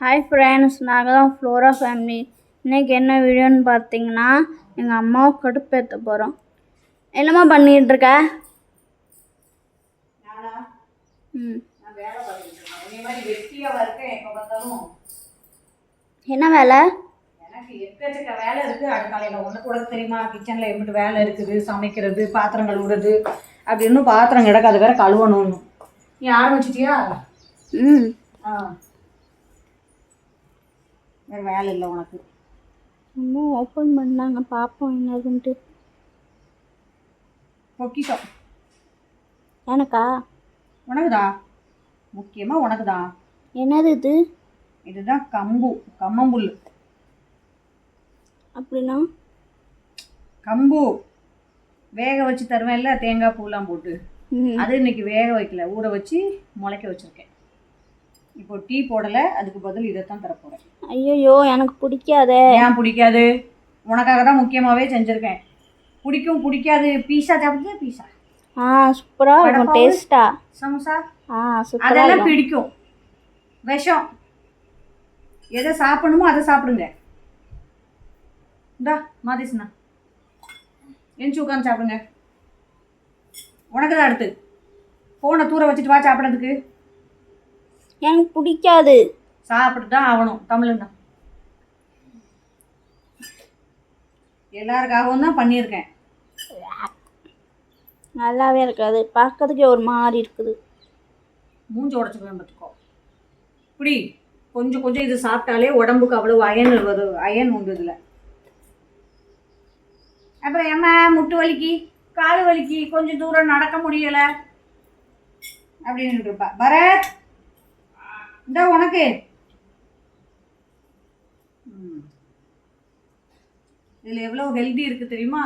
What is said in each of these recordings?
Hi friends நாங்கள் தான் Flora family இன்றைக்கி என்ன வீடியோன்னு பார்த்தீங்கன்னா எங்கள் அம்மாவை கடுப்பேற்ற போகிறோம் என்னம்மா நானா? ம். என்ன வேலை? எனக்கு எக்கச்சக்க வேலை இருக்குது அடுக்காலையில் ஒன்று கூட தெரியுமா? கிச்சனில் எப்படி வேலை இருக்குது சமைக்கிறது பாத்திரம் கழுவுறது அப்படி இன்னும் பாத்திரம் கிடக்கு அது வேற கழுவணும்னு. நீ ஆரம்பிச்சிட்டியா? ம். ஆ. வேறு வேலை இல்லை உனக்கு. அம்மா ஓப்பன் பண்ணாங்க. பார்ப்போம் என்னதுன்ட்டு. பொக்கிஷம். எனக்கா? உனக்குதா? முக்கியமாக உனக்குதான் என்னது இது? இதுதான் கம்பு கம்மம்புல். அப்படின்னா? கம்பு. வேக வச்சு தருவேன்ல தேங்காய் பூலாம் போட்டு. அது இன்னைக்கு வேக வைக்கல. ஊற வச்சு முளைக்க வச்சுருக்கேன். இப்போ டீ போடலை அதுக்கு பதில் இதைத்தான் தரப்போகிறேன் ஐயோ எனக்கு பிடிக்காதே. ஏன் பிடிக்காது? உனக்காக தான் முக்கியமாகவே செஞ்சுருக்கேன். பிடிக்கும் பிடிக்காது. பீஸா சாப்பிடுதா பீஸா. ஆ சூப்பராக இருக்கும்? டேஸ்ட்டா? சமோசா? ஆ சூப்பராக அதெல்லாம் பிடிக்கும். விஷம். எதை சாப்பிடணுமோ அதை சாப்பிடுங்க. இந்தா மாதிஸ்ண்ணா எஞ்சி உட்காந்து சாப்பிடுங்க. உனக்கு தான் அடுத்து. ஃபோனை தூர வச்சுட்டு வா சாப்பிட்றதுக்கு. எனக்கு பிடிக்காது. சாப்பிட்டு தான் ஆகணும் தமிழன் தான் எல்லாருக்காகவும் தான் பண்ணியிருக்கேன். நல்லாவே இருக்காது. பார்க்கறதுக்கே ஒரு மாதிரி இருக்குது. மூஞ்சி உடச்சிக்குவேன் பார்த்துக்கோ. இப்படி கொஞ்சம் கொஞ்சம் இது சாப்பிட்டாலே உடம்புக்கு அவ்வளோ அயன் வரும் அயன் உண்டு இதில் அப்புறம் ஏம்மா முட்டு வலிக்கு கால் வலிக்கு கொஞ்சம் தூரம் நடக்க முடியலை. அப்படின்னு இருப்பா. பரத்! இந்த உனக்கு. இதில் எவ்வளோ ஹெல்தி இருக்குது தெரியுமா?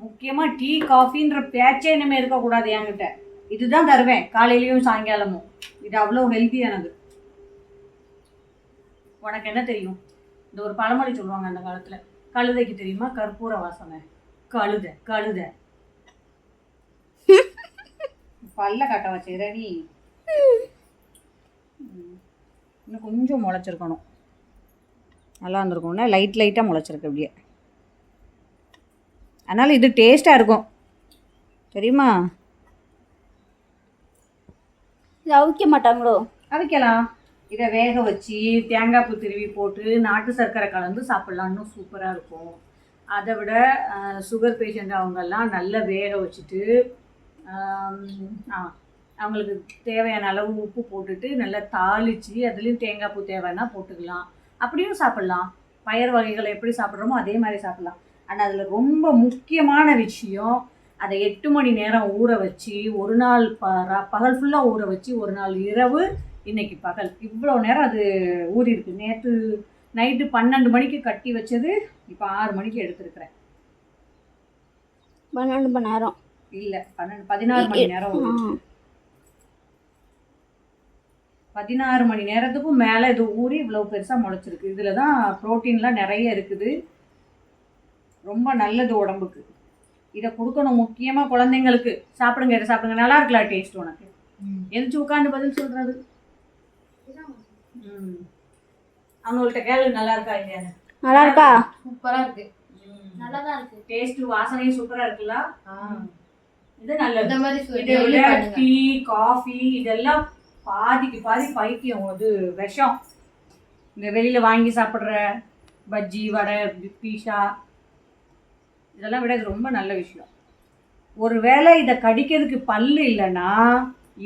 முக்கியமாக டீ காஃபின்ற பேச்சே இனிமேல் இருக்கக்கூடாது என்கிட்ட. இதுதான் தருவேன் காலையிலயும் சாயங்காலமும். இது அவ்வளோ ஹெல்த்தியானது உனக்கு என்ன தெரியும்? இந்த ஒரு பழமொழி சொல்லுவாங்க அந்த காலத்தில். கழுதைக்கு தெரியுமா? கற்பூர வாசனை. கழுதை கழுதை. பல்ல கட்ட வச்சுக்கிற நீ. இன்னும் கொஞ்சம் முளைச்சிருக்கணும். நல்லா இருந்திருக்கும்னா லைட் லைட்டாக முளைச்சிருக்கு அப்படியே. அதனால் இது டேஸ்ட்டாக இருக்கும். தெரியுமா? இது அவிக்க மாட்டாங்களோ? அவிக்கலாம். இதை வேக வச்சு தேங்காய் பூ திருவி போட்டு நாட்டு சர்க்கரை கலந்து சாப்பிட்லாம். இன்னும் சூப்பராக இருக்கும். அதை விட சுகர் பேஷண்ட் அவங்கெல்லாம் நல்லா வேக வச்சுட்டு ஆ அவங்களுக்கு தேவையான அளவு உப்பு போட்டுட்டு நல்லா தாளித்து அதுலேயும் தேங்காய் பூ தேவைன்னா போட்டுக்கலாம். அப்படியும் சாப்பிட்லாம். பயறு வகைகளை எப்படி சாப்பிட்றோமோ அதே மாதிரி சாப்பிட்லாம். ஆனால் அதில் ரொம்ப முக்கியமான விஷயம் அதை எட்டு மணி நேரம் ஊற வச்சு ஒரு நாள் ப பகல் ஃபுல்லாக ஊற வச்சு ஒரு நாள் இரவு இன்னைக்கு பகல். இவ்வளோ நேரம் அது ஊறி இருக்கு. நேற்று நைட்டு பன்னெண்டு மணிக்கு கட்டி வச்சது இப்போ ஆறு மணிக்கு எடுத்திருக்கிறேன். பன்னெண்டு மணி நேரம். இல்லை பன்னெண்டு பதினாறு மணி நேரம். பதினாறு மணி நேரத்துக்கும் மேலே இது ஊறி இவ்வளோ பெருசாக முளைச்சிருக்கு. இதில் தான் ப்ரோட்டீன்லாம் நிறைய இருக்குது. ரொம்ப நல்லது உடம்புக்கு. இதை கொடுக்கணும் முக்கியமாக குழந்தைங்களுக்கு. சாப்பிடுங்க இதை சாப்பிடுங்க. நல்லா இருக்குல்ல டேஸ்ட் உனக்கு? எந்திரிச்சு உட்காந்து பதில் சொல்கிறது ம். அவங்கள்ட்ட கேளு நல்லா இருக்கா இல்லையான்னு. நல்லா இருக்கா? சூப்பரா இருக்கு. நல்லா தான் இருக்கு. டேஸ்ட் வாசனையும் சூப்பராக இருக்குல்ல? இது நல்லது. இந்த மாதிரி டீ காஃபி இதெல்லாம் பாதிக்கு பாதி பைத்தியம் அது விஷம். இந்த வெளியில் வாங்கி சாப்பிட்ற பஜ்ஜி வடை பீஸா இதெல்லாம் விட இது ரொம்ப நல்ல விஷயம். ஒருவேளை இதை கடிக்கிறதுக்கு பல்லு இல்லைன்னா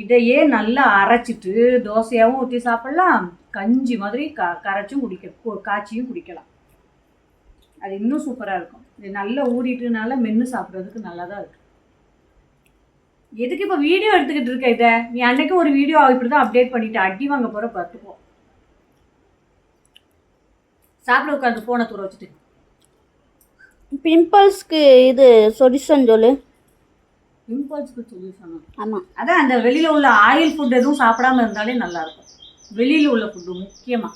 இதையே நல்லா அரைச்சிட்டு தோசையாகவும் ஊற்றி சாப்பிட்லாம். கஞ்சி மாதிரி க கரைச்சும் குடிக்க காய்ச்சியும் குடிக்கலாம். அது இன்னும் சூப்பராக இருக்கும். இது நல்லா ஊறிட்டுனால மென்று சாப்பிட்றதுக்கு நல்லா தான் இருக்கும் எதுக்கு இப்போ வீடியோ எடுத்துக்கிட்டு இருக்க இதை? நீ அன்னைக்கு ஒரு வீடியோ இப்படி தான் அப்டேட் பண்ணிட்டு அடி வாங்க போகிற பார்த்துப்போ சாப்பிட உட்காந்து ஃபோனை தூர வச்சுட்டு. பிம்பிள்ஸ்க்கு இது சொல்யூஷன் சொல்லு. பிம்பிள்ஸ்க்கு சொல்யூஷன் ஆமாம் அதான் அந்த வெளியில் உள்ள ஆயில் ஃபுட் எதுவும் சாப்பிடாம இருந்தாலே நல்லா இருக்கும் வெளியில் உள்ள ஃபுட்டு முக்கியமாக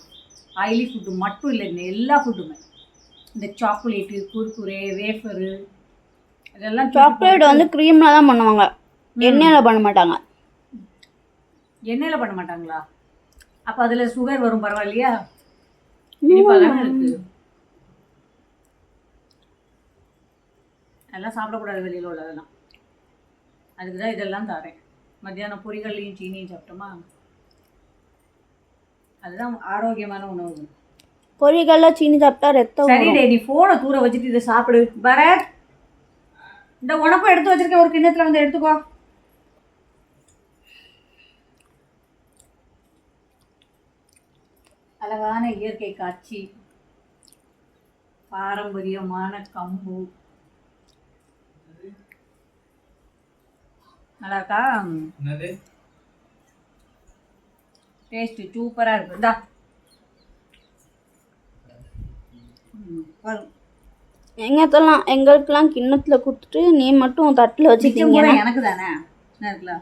ஆயிலி ஃபுட்டு மட்டும் இல்லை இந்த எல்லா ஃபுட்டுமே இந்த சாக்லேட்டு குர்குரே வேஃபரு இதெல்லாம் சாக்லேட் வந்து க்ரீமில் தான் பண்ணுவாங்க. எண்ணெயில் பண்ண மாட்டாங்க. எண்ணெயில் பண்ண மாட்டாங்களா? அப்போ அதில் சுகர் வரும் பரவாயில்லையா? அதெல்லாம் சாப்பிடக்கூடாது வெளியில் உள்ளதெல்லாம். அதுக்கு தான் இதெல்லாம் தரேன். மத்தியானம் பொரிகள்லையும் சீனியும் சாப்பிட்டோமா? அதுதான் ஆரோக்கியமான உணவு. பொரிகள்ல சீனி சாப்பிட்டா ரத்தம் சரி வரும். டே நீ ஃபோனை தூர வச்சுட்டு இதை சாப்பிடு. பரத் இந்த உனக்கும் எடுத்து வச்சிருக்கேன் ஒரு கிண்ணத்துல வந்து எடுத்துக்கோ. அழகான இயற்கை காட்சி பாரம்பரியமான கம்பு. நல்லா இருக்கா என்னது? டேஸ்ட் சூப்பரா இருக்கு. இந்தா. எங்கத்தெல்லாம் எங்களுக்கெல்லாம் கிண்ணத்துல கொடுத்துட்டு நீ மட்டும் தட்டுல கூட எனக்கு தானே? என்ன இருக்குல்ல?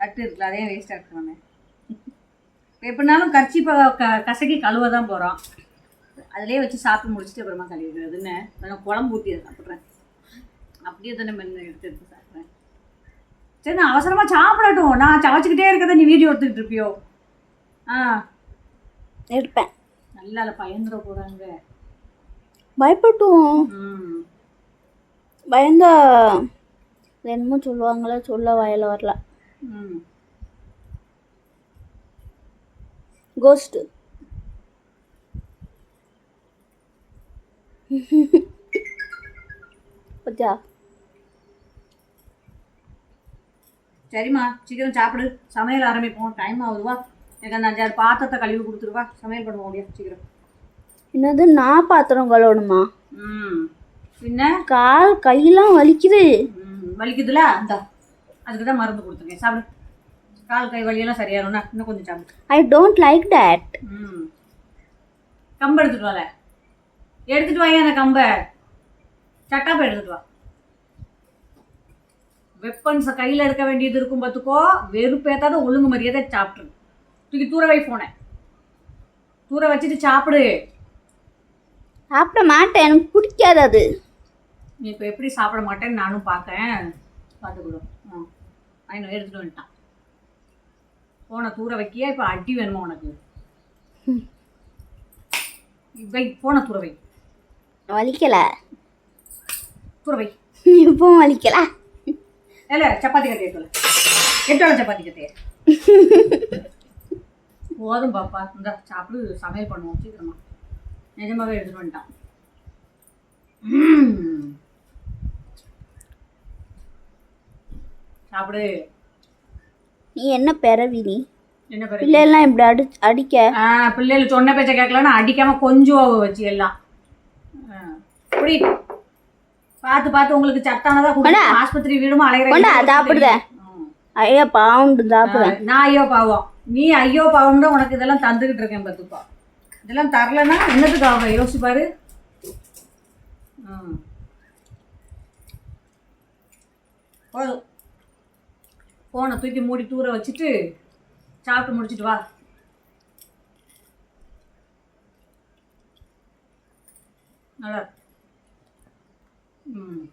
தட்டு இருக்குல்ல அதையும் வேஸ்ட்டாக இருக்குவானே எப்படினாலும் கர்ச்சி க கசக்கி கழுவ தான் போகிறோம் அதிலே வச்சு சாப்பிட்டு முடிச்சுட்டு அப்புறமா கழுவிக்கிறதுன்னு நான் குழம்பு ஊற்றி சாப்பிட்றேன். அப்படியே தானே மென்று எடுத்து எடுத்து சாப்பிட்றேன். சரி நான் அவசரமாக சாப்பிடட்டும். நான் சவச்சிக்கிட்டே இருக்கதை நீ வீடியோ எடுத்துக்கிட்டு இருப்பியோ? ஆ. எடுப்பேன். நல்லா பயந்துட போகிறாங்க பயப்பட்டும் ம். பயந்தா என்னமோ சொல்லுவாங்களே சொல்ல வாயில வரல. ம். கோஸ்ட் பத்தியா? சரிம்மா சீக்கிரம் சாப்பிடு. சமையல் ஆரம்பிப்போம். டைம் ஆகுதுவா எனக்கு அந்த அஞ்சாறு பாத்திரத்தை கழுவி கொடுத்துருவா சமையல் பண்ணுவோம் முடியும் சீக்கிரம். என்னது நான் பாத்திரம் கழுவணுமா? ம். பின்ன? கால் கையெல்லாம் வலிக்குது. ம், வலிக்குதுல? அந்த அதுக்கு தான் மருந்து கொடுத்துருக்கேன். சாப்பிடு. கால் கை வலியெல்லாம் சரியாயிரும்னா இன்னும் கொஞ்சம் சாப்பிடு. ஐ டோன்ட் லைக் தட் ம். கம்பு எடுத்துட்டு வால. எடுத்துட்டு வாங்க அந்த கம்பை. சட்டாப்பை எடுத்துட்டு வா. வெப்பன்ஸை கையில் எடுக்க வேண்டியது இருக்கும் பார்த்துக்கோ. வெறுப்பேத்தாத ஒழுங்கு மரியாதை சாப்பிட்ரு. தூக்கி தூர வை போனேன் தூர வச்சுட்டு சாப்பிடு. சாப்பிட மாட்டேன். எனக்கு பிடிக்காது அது. நீ இப்போ எப்படி சாப்பிட மாட்டேன்னு நானும் பார்த்தேன் பார்த்துக்கிடும் ஆ ஐநோ எடுத்துட்டு வந்துட்டான். போனை தூர வைக்கியா? இப்போ அடி வேணுமா உனக்கு? வை போனை தூர வை. வலிக்கல. தூர வை. இப்பவும் வலிக்கல. இல்லை சப்பாத்தி கட்டையை சொல்லு. எட்டோட சப்பாத்தி கட்டையை. போதும் பாப்பா. இந்த சாப்பிடு சமையல் பண்ணுவோம் சீக்கிரமா. நிஜமாவே எடுத்துட்டு வந்துட்டான். சாப்பிடு. நீ என்ன பிறவி நீ? பிள்ளையெல்லாம் இப்படி அடி அடிக்க? பிள்ளைகள் சொன்ன பேச்சை கேட்கலன்னா அடிக்காம கொஞ்சம் வச்சு எல்லாம். ஆ, புடி பார்த்து பார்த்து உங்களுக்கு சத்தானதா. கொடுத்து ஆஸ்பத்திரி வீடுமா கொண்டா, அலைகிற சாப்பிடுத. ஐயா பாவுண்டு நான் ஐயோ பாவம். நீ ஐயோ பாவம் தான் உனக்கு இதெல்லாம் தந்துக்கிட்டு இருக்கேன் பத்துப்பா இதெல்லாம் தரலன்னா என்னத்துக்கு ஆகும்? யோசிச்சு பாரு. போதும். ஃபோனை தூக்கி மூடி தூர வச்சுட்டு சாப்பிட்டு முடிச்சிட்டு வா. நல்லா ம்.